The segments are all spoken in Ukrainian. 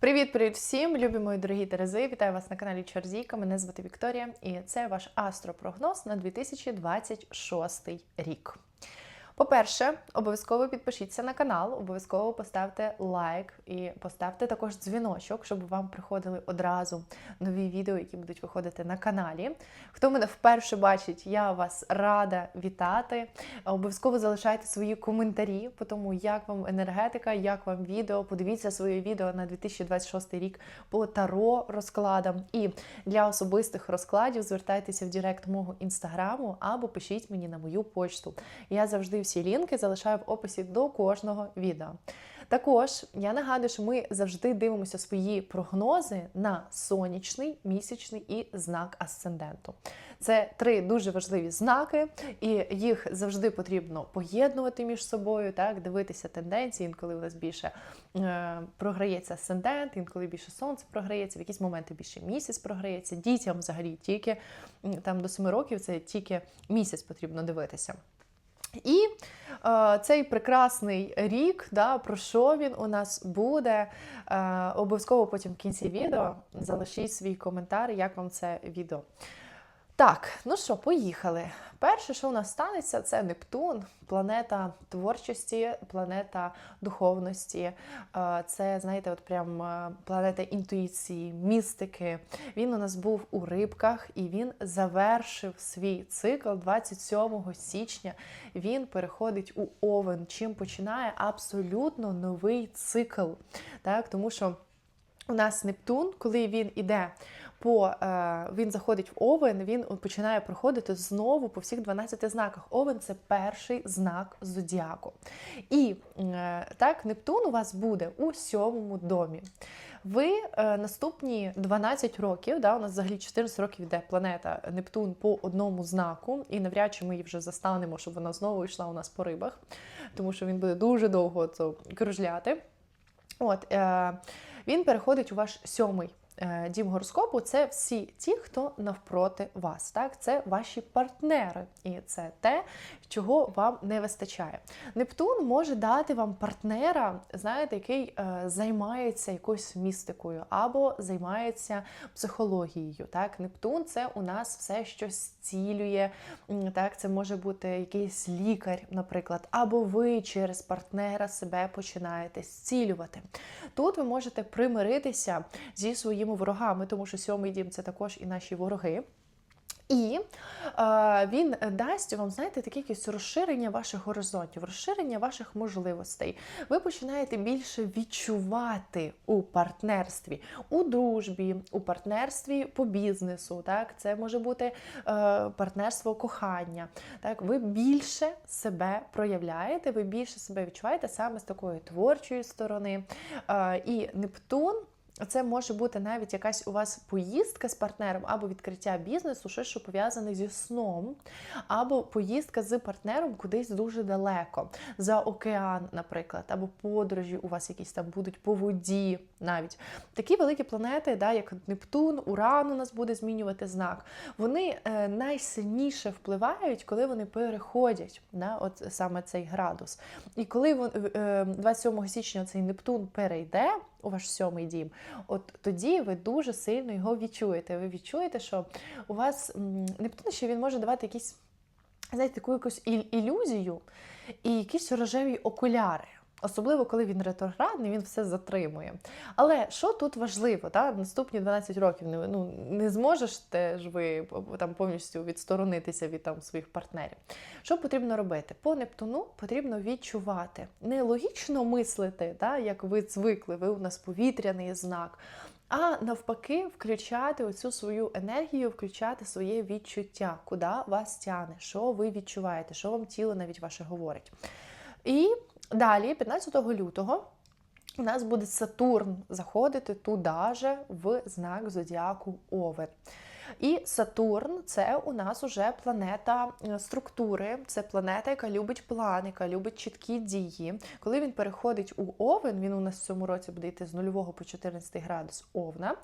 Привіт-привіт всім! Любі мої дорогі Терези! Вітаю вас на каналі Чорзійка. Мене звати Вікторія, і це ваш астропрогноз на 2026 рік. По-перше, обов'язково підпишіться на канал, обов'язково поставте лайк і поставте також дзвіночок, щоб вам приходили одразу нові відео, які будуть виходити на каналі. Хто мене вперше бачить, я вас рада вітати. Обов'язково залишайте свої коментарі по тому, як вам енергетика, як вам відео. Подивіться своє відео на 2026 рік по таро розкладам. І для особистих розкладів звертайтеся в Директ мого інстаграму або пишіть мені на мою почту. Я завжди всі лінки залишаю в описі до кожного відео. Також я нагадую, що ми завжди дивимося свої прогнози на сонячний, місячний і знак асценденту. Це три дуже важливі знаки, і їх завжди потрібно поєднувати між собою, так, дивитися тенденції, інколи у нас більше е, програється асцендент, інколи більше сонце програється, в якісь моменти більше місяць програється. Дітям взагалі тільки там до 7 років це тільки місяць потрібно дивитися. І е, цей прекрасний рік, да, про що він у нас буде. Е, обов'язково потім в кінці відео залишіть свій коментар, як вам це відео. Так, ну що, поїхали. Перше, що у нас станеться, це Нептун, планета творчості, планета духовності. Е, це, знаєте, от прям е, планета інтуїції, містики. Він у нас був у рибках і він завершив свій цикл 27 січня. Він переходить у Овен, чим починає абсолютно новий цикл. Так, Тому що у нас Нептун, коли він іде по е, він заходить в Овен, він починає проходити знову по всіх 12 знаках. Овен це перший знак зодіаку. І е, так, Нептун у вас буде у сьомому домі. Ви е, наступні 12 років, да, у нас взагалі 14 років йде планета Нептун по одному знаку, і навряд чи ми її вже застанемо, щоб вона знову йшла у нас по рибах, тому що він буде дуже довго кружляти. От, е, Він переходить у ваш сьомий дім гороскопу це всі ті, хто навпроти вас. Так, Це ваші партнери, і це те, чого вам не вистачає. Нептун може дати вам партнера, знаєте, який е, займається якоюсь містикою або займається психологією. Так, Нептун це у нас все, що зцілює. Так, Це може бути якийсь лікар, наприклад, або ви через партнера себе починаєте зцілювати. Тут ви можете примиритися зі своїм своїми ворогами, тому що сьомий дім це також і наші вороги. І е, він дасть вам, знаєте, таке якесь розширення ваших горизонтів, розширення ваших можливостей. Ви починаєте більше відчувати у партнерстві, у дружбі, у партнерстві по бізнесу. Так, Це може бути е, партнерство кохання. Так, Ви більше себе проявляєте, ви більше себе відчуваєте саме з такої творчої сторони. Е, і Нептун. Це може бути навіть якась у вас поїздка з партнером, або відкриття бізнесу, щось що пов'язане зі сном, або поїздка з партнером кудись дуже далеко, за океан, наприклад, або подорожі у вас якісь там будуть по воді навіть. Такі великі планети, да, як Нептун, Уран у нас буде змінювати знак. Вони е, найсильніше впливають, коли вони переходять да, от саме цей градус. І коли е, 27 січня цей Нептун перейде у ваш сьомий дім, от тоді ви дуже сильно його відчуєте. Ви відчуєте, що у вас Нептун ще він може давати якісь, знаєте, таку якусь ілюзію і якісь рожеві окуляри. Особливо, коли він ретроградний, він все затримує. Але що тут важливо, та? наступні 12 років не ну, не зможеш теж ви там повністю відсторонитися від там своїх партнерів. Що потрібно робити? По Нептуну потрібно відчувати, не логічно мислити, та, як ви звикли, ви у нас повітряний знак. А навпаки, включати оцю свою енергію, включати своє відчуття, куди вас тяне, що ви відчуваєте, що вам тіло навіть ваше говорить. І Далі, 15 лютого, у нас буде Сатурн заходити туди же в знак Зодіаку Овен. І Сатурн це у нас уже планета е, структури, це планета, яка любить план, яка любить чіткі дії. Коли він переходить у Овен, він у нас в цьому році буде йти з 0 по 14 градус Овна.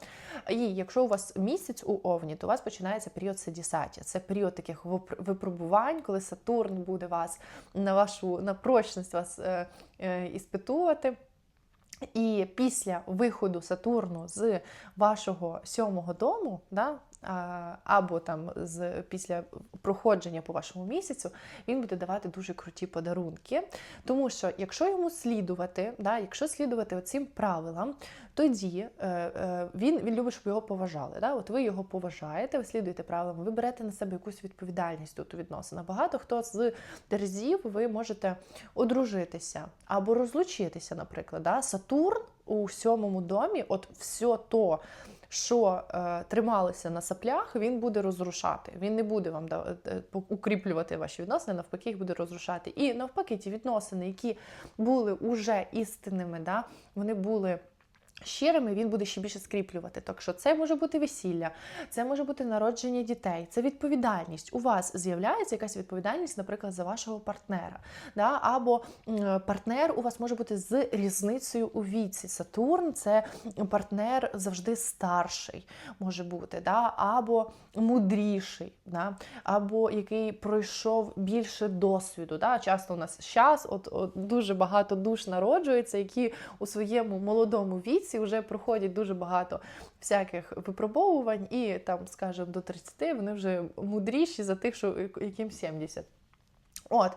І якщо у вас місяць у Овні, то у вас починається період Седісаті. Це період таких випробувань, коли Сатурн буде вас на вашу на прочність вас е, е, іспитувати. І після виходу Сатурну з вашого сьомого дому, да, або там з після проходження по вашому місяцю, він буде давати дуже круті подарунки. Тому що, якщо йому слідувати, да, якщо слідувати цим правилам, тоді е, е, він він любить, щоб його поважали. Да? От ви його поважаєте, ви слідуєте правилам, ви берете на себе якусь відповідальність тут у відносинах. Багато хто з терезів ви можете одружитися або розлучитися, наприклад. Да? Сатурн у сьомому домі, от все то що е, трималися на саплях, він буде розрушати. Він не буде вам е, укріплювати ваші відносини, навпаки, їх буде розрушати. І навпаки, ті відносини, які були уже істинними, да, вони були щирими, він буде ще більше скріплювати. Так що це може бути весілля, це може бути народження дітей, це відповідальність. У вас з'являється якась відповідальність, наприклад, за вашого партнера. Да? Або партнер у вас може бути з різницею у віці. Сатурн це партнер завжди старший, може бути, да? або мудріший, да? або який пройшов більше досвіду. Да? Часто у нас час, от, от дуже багато душ народжується, які у своєму молодому віці віці вже проходять дуже багато всяких випробовувань, і там, скажімо, до 30 вони вже мудріші за тих, що яким 70. От.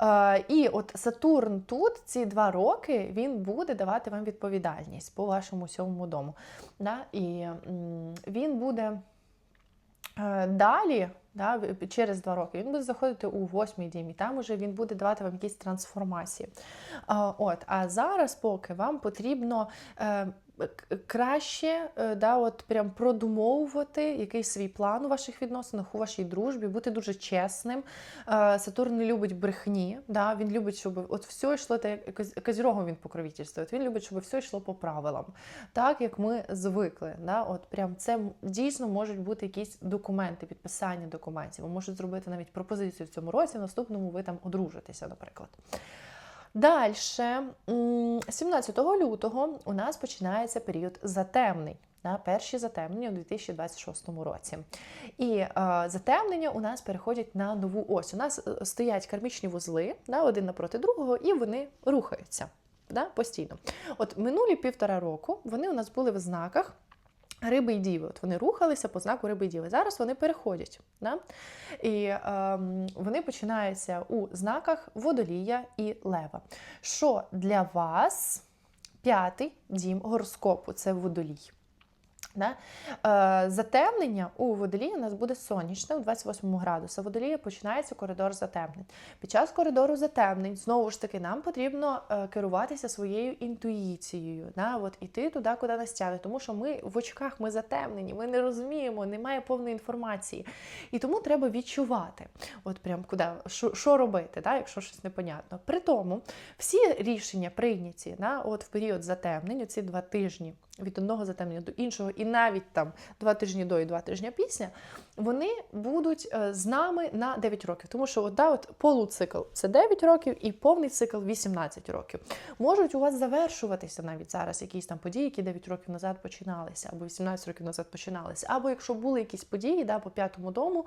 Е, І от Сатурн тут ці два роки він буде давати вам відповідальність по вашому сьомому дому. Да? І м, він буде далі да, через два роки, він буде заходити у восьмий дім, і там уже він буде давати вам якісь трансформації. От, А зараз, поки вам потрібно. Е, краще е, да, от прям продумовувати якийсь свій план у ваших відносинах, у вашій дружбі, бути дуже чесним. Е, Сатурн не любить брехні. Да, Він любить, щоб от все йшло, так Козірогом він покровительствує, Він любить, щоб все йшло по правилам, так як ми звикли. Да, от прям Це дійсно можуть бути якісь документи, підписання документів. Ви можете зробити навіть пропозицію в цьому році, в наступному ви там одружитеся, наприклад. Далі, 17 лютого, у нас починається період затемнень. На перші затемнення у 2026 році. І е, затемнення у нас переходять на нову ось. У нас е, стоять кармічні вузли да, один напроти другого, і вони рухаються да, постійно. От минулі півтора року вони у нас були в знаках. Риби і діви, от вони рухалися по знаку риби і діви. Зараз вони переходять. Да? І е, вони починаються у знаках водолія і лева. Що для вас п'ятий дім гороскопу це водолій. Да? Е, Затемнення у водолії у нас буде сонячне у 28 градуса. Водолія починається коридор затемнень. Під час коридору затемнень, знову ж таки, нам потрібно е, керуватися своєю інтуїцією. Да? От Іти туди, куди нас тягне. Тому що ми в очках ми затемнені, ми не розуміємо, немає повної інформації. І тому треба відчувати, от прям куди, що, що робити, да? якщо щось непонятно. При тому всі рішення прийняті да? от в період затемнень, ці два тижні від одного затемнення до іншого, і навіть там два тижні до і два тижні після, вони будуть е, з нами на 9 років. Тому що от, да, от полуцикл це 9 років і повний цикл 18 років. Можуть у вас завершуватися навіть зараз якісь там події, які 9 років назад починалися, або 18 років назад починалися. Або якщо були якісь події да, по п'ятому дому,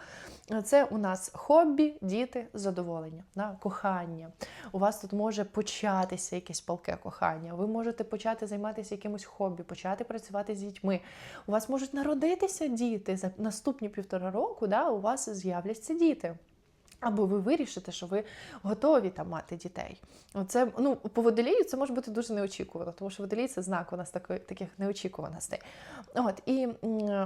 це у нас хобі, діти, задоволення, да, кохання. У вас тут може початися якесь палке кохання. Ви можете почати займатися якимось хобі, почати працювати з дітьми. У вас можуть народитися діти за наступні півтора року, да, у вас з'являться діти. Або ви вирішите, що ви готові там мати дітей. Оце, ну, По водолію це може бути дуже неочікувано, тому що водолій це знак у нас такої, таких неочікуваностей. От, І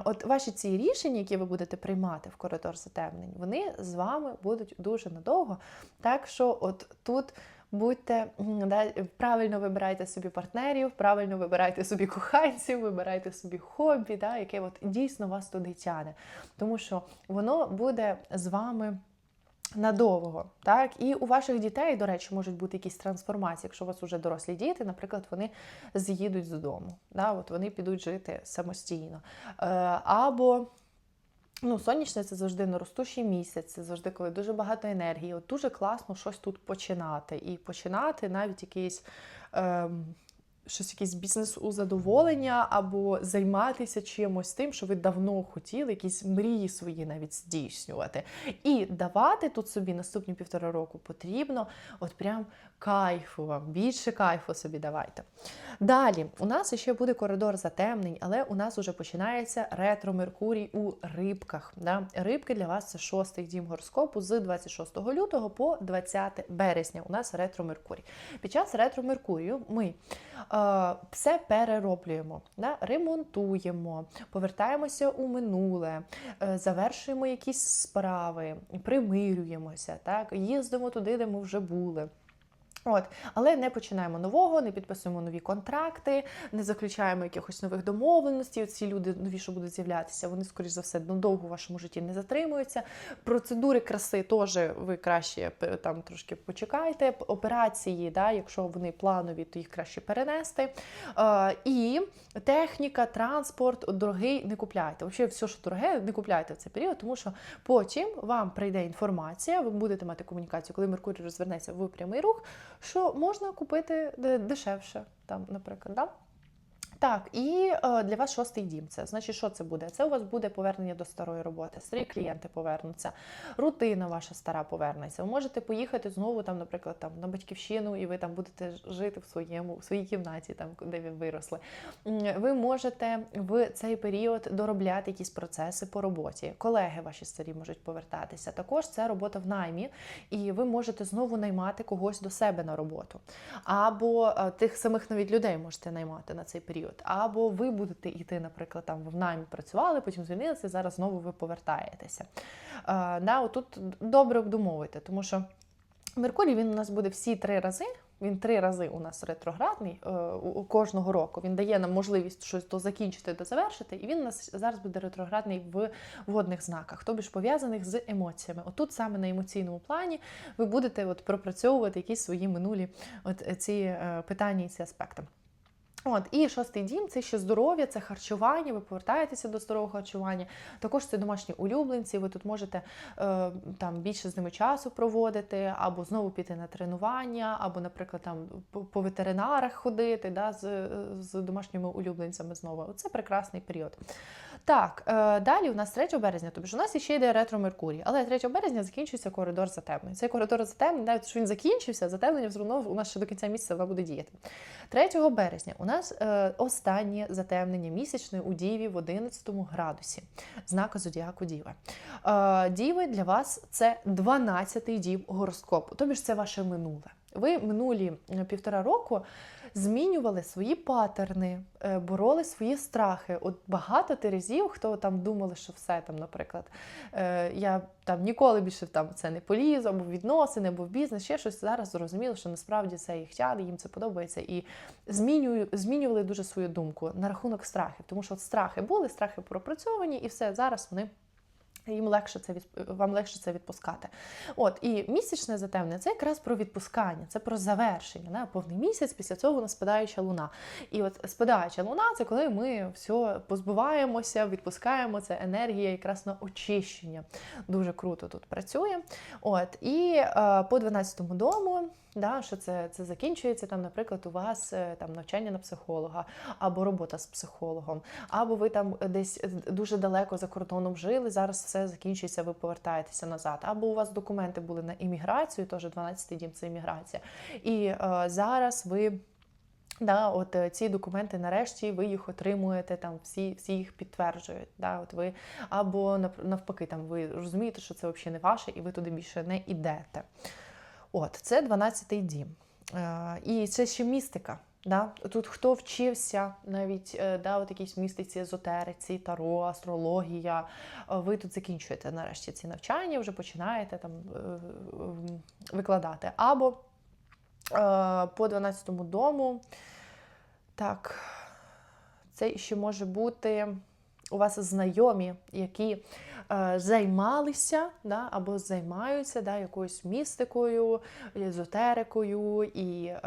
от ваші ці рішення, які ви будете приймати в коридор затемнень, вони з вами будуть дуже надовго. Так що от тут будьте да, правильно вибирайте собі партнерів, правильно вибирайте собі коханців, вибирайте собі хобі, да, яке от дійсно вас туди тяне. Тому що воно буде з вами. Надовго, так, і у ваших дітей, до речі, можуть бути якісь трансформації. Якщо у вас вже дорослі діти, наприклад, вони з'їдуть з дому, да, от вони підуть жити самостійно. Е, або Ну, сонячне це завжди наростущий місяць, це завжди, коли дуже багато енергії. От дуже класно щось тут починати. І починати навіть якийсь. Ем, щось якийсь бізнес у задоволення, або займатися чимось тим, що ви давно хотіли, якісь мрії свої навіть здійснювати. І давати тут собі наступні півтора року потрібно, от прям кайфу вам, більше кайфу собі давайте. Далі, у нас ще буде коридор затемнень, але у нас вже починається ретро Меркурій у рибках. Да? Рибки для вас це шостий дім гороскопу з 26 лютого по 20 березня. У нас ретро Меркурій. Під час ретро Меркурію ми е, все перероблюємо, да? ремонтуємо, повертаємося у минуле, е, завершуємо якісь справи, примирюємося, так? їздимо туди, де ми вже були. От, але не починаємо нового, не підписуємо нові контракти, не заключаємо якихось нових домовленостей. Ці люди нові, що будуть з'являтися, вони, скоріш за все, надовго в вашому житті не затримуються. Процедури краси теж ви краще там трошки почекайте. Операції, да, якщо вони планові, то їх краще перенести. Е, і техніка, транспорт дорогий не купляйте. Взагалі, все, що дороге, не купляйте в цей період, тому що потім вам прийде інформація, ви будете мати комунікацію, коли Меркурій розвернеться в прямий рух що можна купити дешевше, там, наприклад. Да? Так, і е, для вас шостий дім. Це значить, що це буде? Це у вас буде повернення до старої роботи. Старі клієнти повернуться, рутина ваша стара повернеться. Ви можете поїхати знову, там, наприклад, там на батьківщину, і ви там будете жити в своєму в своїй кімнаті, там де ви виросли. Ви можете в цей період доробляти якісь процеси по роботі. Колеги ваші старі можуть повертатися. Також це робота в наймі, і ви можете знову наймати когось до себе на роботу. Або е, тих самих навіть людей можете наймати на цей період період. Або ви будете йти, наприклад, там в наймі працювали, потім звільнилися, зараз знову ви повертаєтеся. Е, да, Отут добре обдумовуйте, тому що Меркурій він у нас буде всі три рази. Він три рази у нас ретроградний е, кожного року. Він дає нам можливість щось то закінчити, до завершити, і він у нас зараз буде ретроградний в водних знаках, тобі ж пов'язаних з емоціями. Отут саме на емоційному плані ви будете от пропрацьовувати якісь свої минулі от ці е, питання і ці аспекти. От, І шостий дім це ще здоров'я, це харчування, ви повертаєтеся до здорового харчування. Також це домашні улюбленці, ви тут можете е, там більше з ними часу проводити, або знову піти на тренування, або, наприклад, там по ветеринарах ходити да, з з домашніми улюбленцями знову. Це прекрасний період. Так, е, далі у нас 3 березня, тобто ж у нас ще йде ретро Меркурій, але 3 березня закінчується коридор затемнень. Цей коридор затемнень, навіть що він закінчився, затемнення все одно у нас ще до кінця місяця вона буде діяти. 3 березня у нас е, останнє затемнення місячне у Діві в 11 градусі, знака Зодіаку Діви. Е, Діви для вас це 12-й дім гороскопу, тобі ж це ваше минуле. Ви минулі півтора року змінювали свої патерни, е, бороли свої страхи. От багато терезів, хто там думали, що все там, наприклад, е, я там ніколи більше там це не полізу, або відносини, або в бізнес, ще щось зараз зрозуміло, що насправді це їх тяне, їм це подобається. І змінюю, змінювали дуже свою думку на рахунок страхів, тому що от страхи були, страхи пропрацьовані, і все зараз вони. Їм легше це вам легше це відпускати. От і місячне затемнення це якраз про відпускання, це про завершення. Не? Повний місяць після цього у нас спадаюча луна. І от спадаюча луна це коли ми все позбуваємося, відпускаємо це енергія якраз на очищення. Дуже круто тут працює. От і е, по 12-му дому да, що це це закінчується, там, наприклад, у вас е, там навчання на психолога, або робота з психологом, або ви там десь дуже далеко за кордоном жили, зараз все закінчується, ви повертаєтеся назад. Або у вас документи були на імміграцію, теж 12-й дім це імміграція. І е, зараз ви. Да, от е, ці документи нарешті ви їх отримуєте, там всі всі їх підтверджують. Да, от ви Або навпаки, там ви розумієте, що це взагалі не ваше, і ви туди більше не йдете. От, Це 12-й дім. Е, і це ще містика. Да? Тут хто вчився, навіть е, да, от якісь містиці, езотериці, таро, астрологія. Е, ви тут закінчуєте нарешті ці навчання, вже починаєте там викладати. Або по 12-му дому. Так, це ще може бути у вас знайомі, які е, займалися да, або займаються да, якоюсь містикою, езотерикою, і е,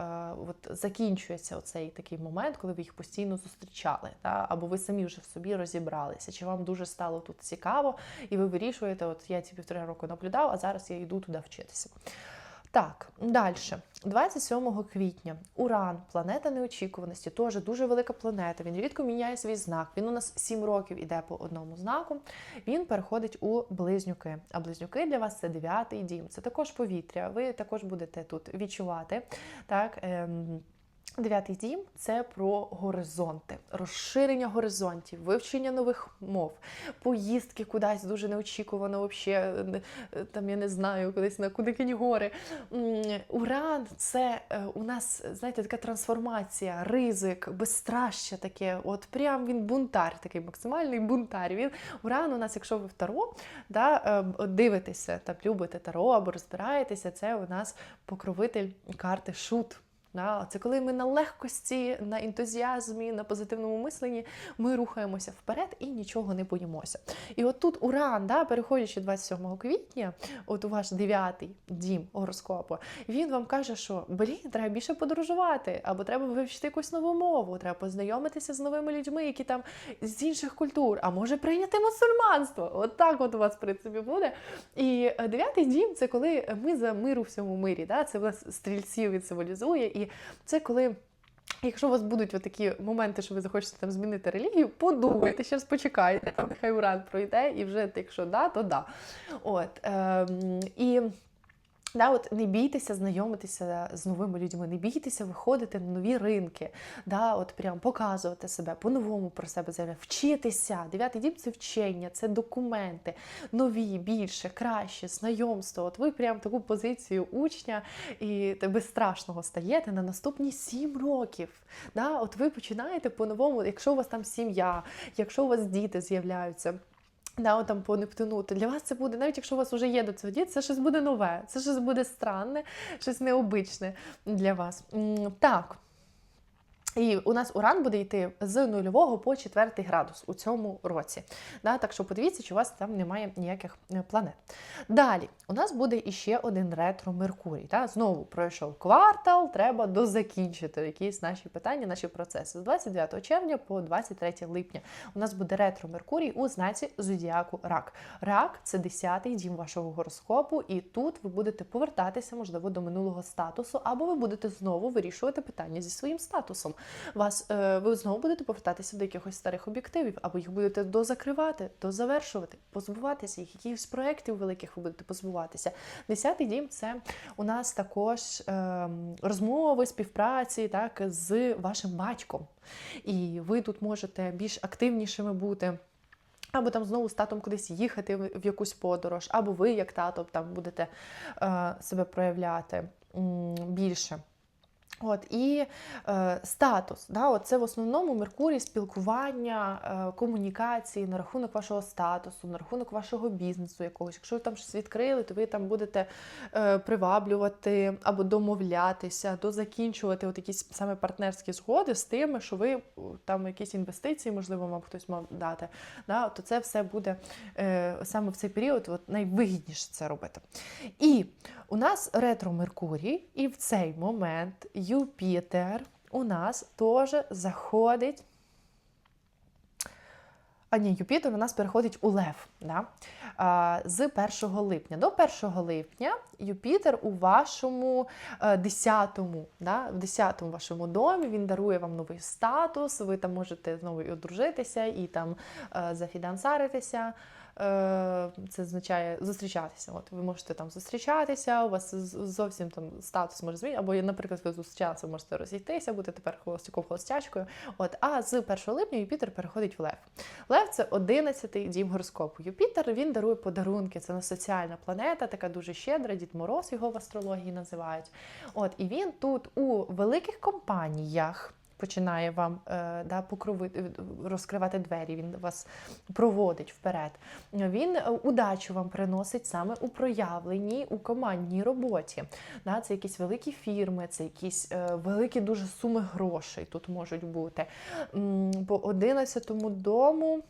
от закінчується оцей такий момент, коли ви їх постійно зустрічали, да, або ви самі вже в собі розібралися, чи вам дуже стало тут цікаво, і ви вирішуєте, от я ці півтора року наблюдав, а зараз я йду туди вчитися. Так, далі. 27 квітня Уран, планета неочікуваності, теж дуже велика планета. Він рідко міняє свій знак. Він у нас 7 років іде по одному знаку. Він переходить у близнюки. А близнюки для вас це дев'ятий дім. Це також повітря. Ви також будете тут відчувати. Так, ем, Дев'ятий дім це про горизонти, розширення горизонтів, вивчення нових мов, поїздки кудись дуже неочікувано, вообще, там я не знаю, кудись на Кудикині гори. Уран це е, у нас, знаєте, така трансформація, ризик, безстраща таке. От прям він бунтар, такий максимальний бунтар. Він Уран у нас, якщо ви в Таро, да, е, дивитеся та любите Таро або розбираєтеся, це у нас покровитель карти Шут. Це коли ми на легкості, на ентузіазмі, на позитивному мисленні ми рухаємося вперед і нічого не боїмося. І от тут Уран, да, переходячи 27 квітня, от у ваш дев'ятий дім гороскопу, він вам каже, що блін, треба більше подорожувати, або треба вивчити якусь нову мову, треба познайомитися з новими людьми, які там з інших культур, а може прийняти мусульманство. От так от у вас в принципі буде. І е, дев'ятий дім це коли ми за мир у всьому мирі. Да? Це у вас стрільців він символізує. І це коли. Якщо у вас будуть такі моменти, що ви захочете там змінити релігію, подумайте, ще раз почекайте, там хай уран пройде, і вже якщо да, то да. От, ем, і Да, от Не бійтеся знайомитися з новими людьми, не бійтеся виходити на нові ринки, да, от прям показувати себе, по-новому про себе заявляти, вчитися. Дев'ятий дім це вчення, це документи, нові, більше, краще, знайомство. От ви прям таку позицію учня і безстрашного стаєте на наступні сім років. Да, От ви починаєте по-новому, якщо у вас там сім'я, якщо у вас діти з'являються. Да, там по Нептуну, то для вас це буде, навіть якщо у вас вже є до цього діти, це щось буде нове, це щось буде странне, щось необичне для вас. Так. І у нас уран буде йти з нульового по четвертий градус у цьому році. Да, Так що подивіться, чи у вас там немає ніяких е, планет. Далі, у нас буде іще один ретро Меркурій. Да? Знову пройшов квартал, треба дозакінчити якісь наші питання, наші процеси. З 29 червня по 23 липня у нас буде ретро Меркурій у знаці Зодіаку Рак. Рак це 10-й дім вашого гороскопу, і тут ви будете повертатися, можливо, до минулого статусу, або ви будете знову вирішувати питання зі своїм статусом вас е, ви знову будете повертатися до якихось старих об'єктивів, або їх будете дозакривати, дозавершувати, позбуватися їх, якихось проєктів великих ви будете позбуватися. Десятий дім це у нас також е, розмови, співпраці так, з вашим батьком. І ви тут можете більш активнішими бути. Або там знову з татом кудись їхати в якусь подорож, або ви, як тато, там будете е, себе проявляти більше. От І е, статус, да, от це в основному Меркурій спілкування, е, комунікації на рахунок вашого статусу, на рахунок вашого бізнесу якогось. Якщо ви там щось відкрили, то ви там будете е, приваблювати або домовлятися, дозакінчувати от якісь саме партнерські згоди з тими, що ви там якісь інвестиції, можливо, вам хтось мав дати. Да, То це все буде е, саме в цей період от найвигідніше це робити. І у нас ретро Меркурій, і в цей момент. Юпітер у нас теж заходить. А ні, Юпітер у нас переходить у Лев да? а, з 1 липня. До 1 липня Юпітер у вашому 10-му, е, да? в 10-му вашому домі він дарує вам новий статус, ви там можете знову і одружитися, і там е, зафідансаритися. Е, це означає зустрічатися. От ви можете там зустрічатися, у вас зовсім там статус може змінити, або, наприклад, ви зустрічалися, ви можете розійтися, бути тепер холостяком холостячкою. От, а з 1 липня Юпітер переходить в Лев. Лев це 11-й дім гороскопу. Юпітер він дарує подарунки. Це на соціальна планета, така дуже щедра, Дід Мороз його в астрології називають. От, і він тут у великих компаніях починає вам е, да, покровити, розкривати двері, він вас проводить вперед. Він е, удачу вам приносить саме у проявленні у командній роботі. Да, Це якісь великі фірми, це якісь е, великі дуже суми грошей тут можуть бути. По 11-му дому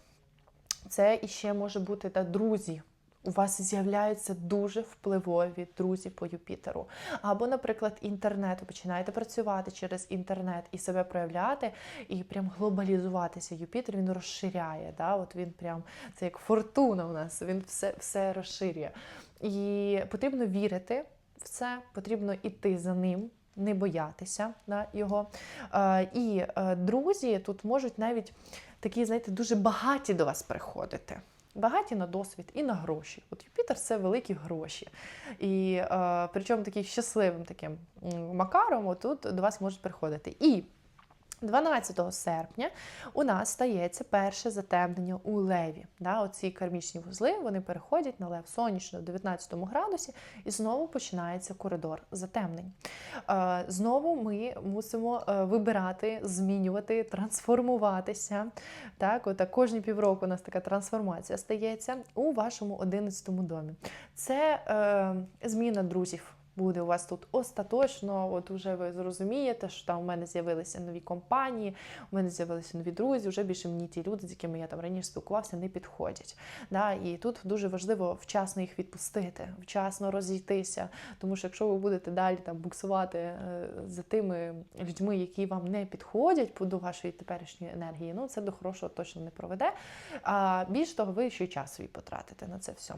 це іще може бути та друзі у вас з'являються дуже впливові друзі по Юпітеру. Або, наприклад, інтернет. Ви починаєте працювати через інтернет і себе проявляти, і прям глобалізуватися. Юпітер він розширяє. Да? От Він прям це як фортуна у нас, він все, все розширює. І потрібно вірити все, потрібно йти за ним. Не боятися да, його. Е, і е, друзі тут можуть навіть такі, знаєте, дуже багаті до вас приходити. Багаті на досвід і на гроші. От Юпітер це великі гроші. І е, причому таким щасливим таким макаром отут до вас можуть приходити. І 12 серпня у нас стається перше затемнення у леві. Да, оці кармічні вузли вони переходять на лев сонячно в 19 градусі, і знову починається коридор затемнень. Е, Знову ми мусимо е, вибирати, змінювати, трансформуватися. Так, от кожні півроку у нас така трансформація стається у вашому 11 домі. Це е, зміна друзів буде у вас тут остаточно. От уже ви зрозумієте, що там у мене з'явилися нові компанії, у мене з'явилися нові друзі. Вже більше мені ті люди, з якими я там раніше спілкувався, не підходять. Да? І тут дуже важливо вчасно їх відпустити, вчасно розійтися. Тому що якщо ви будете далі там буксувати е, за тими людьми, які вам не підходять до вашої теперішньої енергії, ну це до хорошого точно не проведе. А більш того, ви ще й час свій потратите на це все.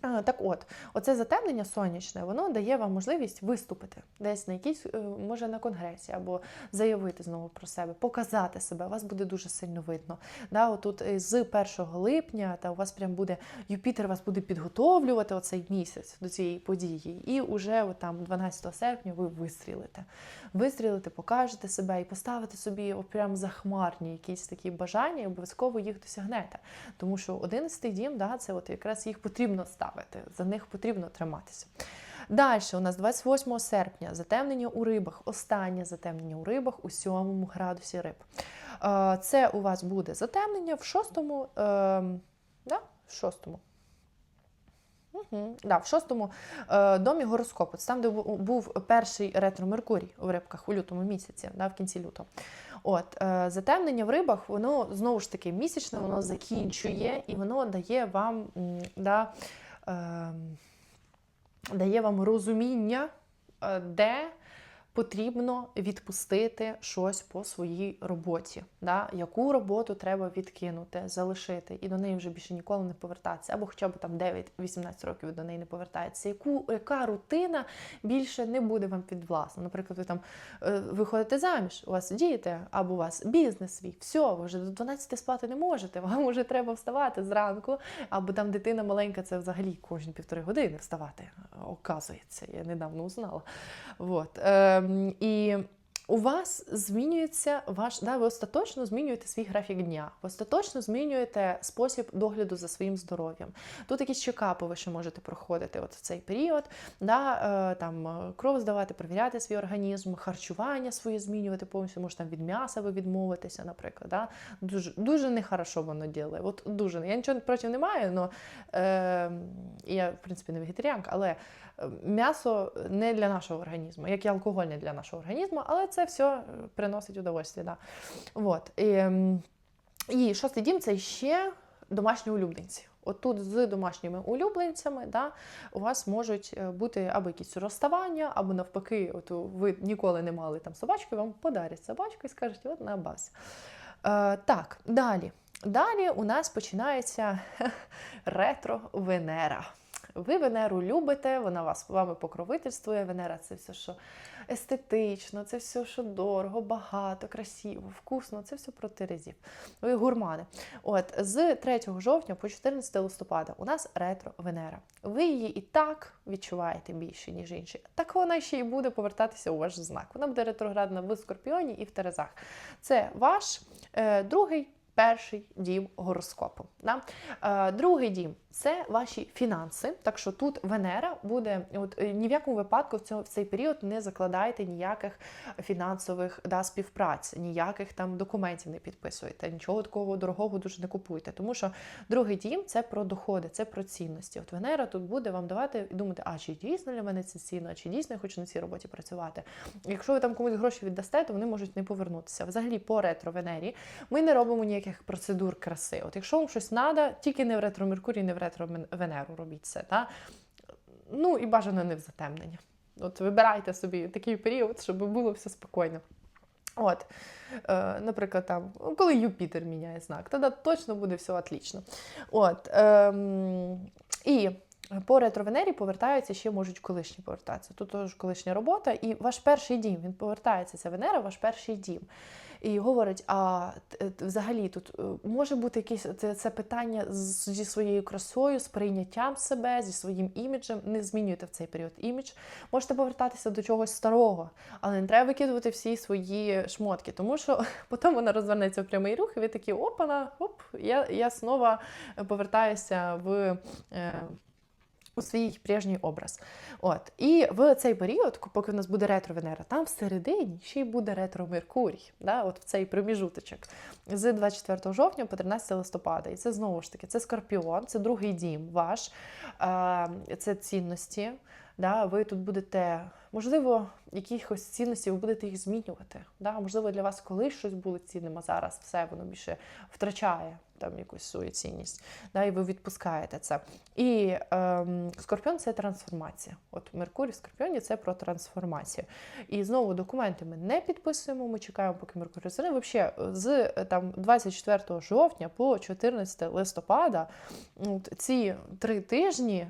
Так от, оце затемнення сонячне, воно дає вам можливість виступити десь на якійсь, е, може на конгресі, або заявити знову про себе, показати себе. Вас буде дуже сильно видно. Да, отут е, з 1 липня та у вас прям буде Юпітер вас буде підготовлювати оцей місяць до цієї події, і уже от там 12 серпня ви вистрілите. Вистрілите, покажете себе і поставите собі прям захмарні якісь такі бажання, і обов'язково їх досягнете. Тому що 11 дім, да, це от якраз їх потрібно ставити ставити, за них потрібно триматися. Далі у нас 28 серпня затемнення у рибах, останнє затемнення у рибах у 7 градусі риб. Е, це у вас буде затемнення в 6, да, в 6 Угу. Да, в шостому е, домі гороскопу. Це там, де був перший ретро Меркурій у рибках у лютому місяці, да, в кінці лютого. От, е, Затемнення в рибах, воно знову ж таки місячне, воно закінчує і воно дає вам. Да, Ем, дає вам розуміння, е, де потрібно відпустити щось по своїй роботі. Да? Яку роботу треба відкинути, залишити, і до неї вже більше ніколи не повертатися, або хоча б там 9-18 років до неї не повертається. Яку, Яка рутина більше не буде вам підвласна? Наприклад, ви там е, виходите заміж, у вас діти, або у вас бізнес свій, все, ви вже до 12 спати не можете, вам вже треба вставати зранку, або там дитина маленька, це взагалі кожні півтори години вставати, оказується, я недавно узнала. Вот. Е, і у вас змінюється ваш, да, ви остаточно змінюєте свій графік дня, ви остаточно змінюєте спосіб догляду за своїм здоров'ям. Тут якісь чекапи ви ще можете проходити от в цей період, да, е, там е, кров здавати, перевіряти свій організм, харчування своє змінювати повністю, може там від м'яса ви відмовитися, наприклад. Да. Дуже дуже нехорошо воно ділає. От дуже. Я нічого проти не маю, але е, я, в принципі, не вегетаріанка, але м'ясо не для нашого організму, як і алкоголь не для нашого організму, але це все приносить удовольствие. Да. Вот. І, і шостий дім це ще домашні улюбленці. Отут з домашніми улюбленцями да, у вас можуть е, бути або якісь розставання, або навпаки, от ви ніколи не мали там собачки, вам подарять собачку і скажуть, от на бас. Е, Так, далі. Далі у нас починається ретро-Венера. Ви Венеру любите, вона вас вами покровительствує. Венера це все, що естетично, це все, що дорого, багато, красиво, вкусно, це все про терезів. Ви гурмани. От з 3 жовтня по 14 листопада у нас ретро-Венера. Ви її і так відчуваєте більше, ніж інші. Так вона ще й буде повертатися у ваш знак. Вона буде ретроградна в Скорпіоні і в Терезах. Це ваш е, другий перший дім гороскопу. Да? Е, другий дім це ваші фінанси. Так що тут Венера буде, от е, ні в якому випадку в, цьому, в цей період не закладайте ніяких фінансових да, співпраць, ніяких там документів не підписуєте, нічого такого дорогого дуже не купуйте. Тому що другий дім це про доходи, це про цінності. От Венера тут буде вам давати і думати, а чи дійсно для мене це цінно, чи дійсно я хочу на цій роботі працювати. Якщо ви там комусь гроші віддасте, то вони можуть не повернутися. Взагалі, по ретро Венері ми не робимо ніяких процедур краси. От якщо вам щось треба, тільки не в ретро Меркурій, не в ретро Венеру робіть це. Та? Ну і бажано не в затемнення. От Вибирайте собі такий період, щоб було все спокійно. От, е, Наприклад, там, коли Юпітер міняє знак, тоді точно буде все отлично. От, е, І По ретро-Венері повертаються ще можуть колишні повертатися. Тут теж колишня робота, і ваш перший дім він повертається. Це Венера, ваш перший дім. І говорить: а взагалі тут е, може бути якесь це, це питання з- зі своєю красою, з прийняттям себе, зі своїм іміджем. Не змінюйте в цей період імідж. Можете повертатися до чогось старого, але не треба викидувати всі свої шмотки, тому що потім вона розвернеться в прямий рух, і ви такі опана, оп, я, я знову повертаюся в. Е, у свій прежній образ. От. І в цей період, поки в нас буде ретро-Венера, там всередині ще й буде ретро-Меркурій, да? от в цей проміжуточок з 24 жовтня по 13 листопада. І це знову ж таки це Скорпіон, це другий дім ваш, е, це цінності. Да? Ви тут будете, можливо, якихось цінності, ви будете їх змінювати. Да? Можливо, для вас колись щось було цінним, а зараз все воно більше втрачає там якусь свою цінність, да, і ви відпускаєте це. І ем, Скорпіон це трансформація. От Меркурій в Скорпіоні це про трансформацію. І знову документи ми не підписуємо, ми чекаємо, поки Меркурій розверне. Взагалі, з там 24 жовтня по 14 листопада ці три тижні.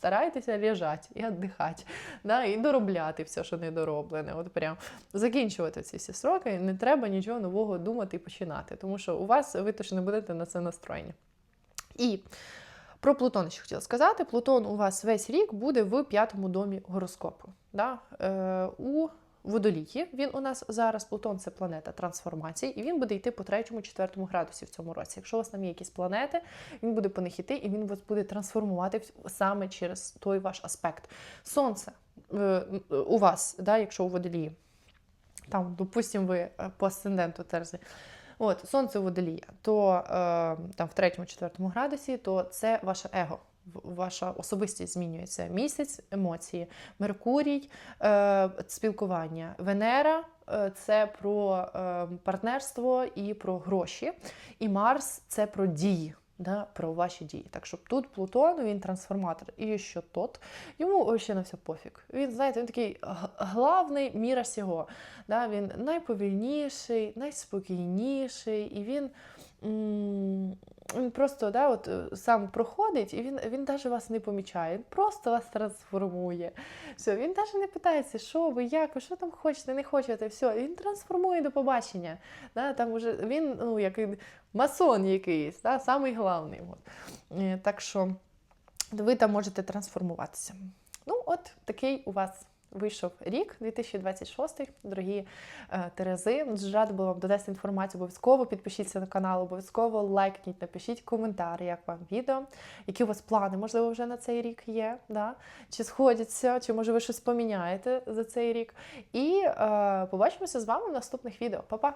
Старайтеся лежати і віддихати, да, і доробляти все, що не дороблене. От прям закінчувати ці всі сроки. Не треба нічого нового думати і починати, тому що у вас ви точно не будете на це настроєні. І про Плутон ще хотіла сказати. Плутон у вас весь рік буде в п'ятому домі гороскопу. Да? Е, у Водолії він у нас зараз Плутон це планета трансформації, і він буде йти по третьому, четвертому градусі в цьому році. Якщо у вас там є якісь планети, він буде по них іти, і він вас буде трансформувати саме через той ваш аспект. Сонце е, у вас, да, якщо у водолії, там, допустимо, ви е, по асценденту Терзи. От, сонце водолія, то е, там в третьому, четвертому градусі, то це ваше его. Ваша особистість змінюється. Місяць емоції, Меркурій, е, спілкування, Венера е, це про е, партнерство і про гроші. І Марс це про дії, да, про ваші дії. Так що тут Плутон, він трансформатор. І що тот, йому взагалі на все пофіг. Він, знаєте, він такий главний міра всього. Да, він найповільніший, найспокійніший, і він. м, Він просто да, от, е, сам проходить, і він, він навіть вас не помічає, він просто вас трансформує. Все, він навіть не питається, що ви, як ви, що там хочете, не хочете. Все, він трансформує до побачення. Да, там уже, він ну, як масон якийсь, да, самий главний. От. Е, Так що ви там можете трансформуватися. Ну, от такий у вас вийшов рік 2026, дорогі е, Терези. Дуже рада була вам додати інформацію. Обов'язково підпишіться на канал, обов'язково лайкніть, напишіть коментар, як вам відео, які у вас плани, можливо, вже на цей рік є. Да? Чи сходяться, чи може ви щось поміняєте за цей рік. І е, побачимося з вами в наступних відео. Па-па!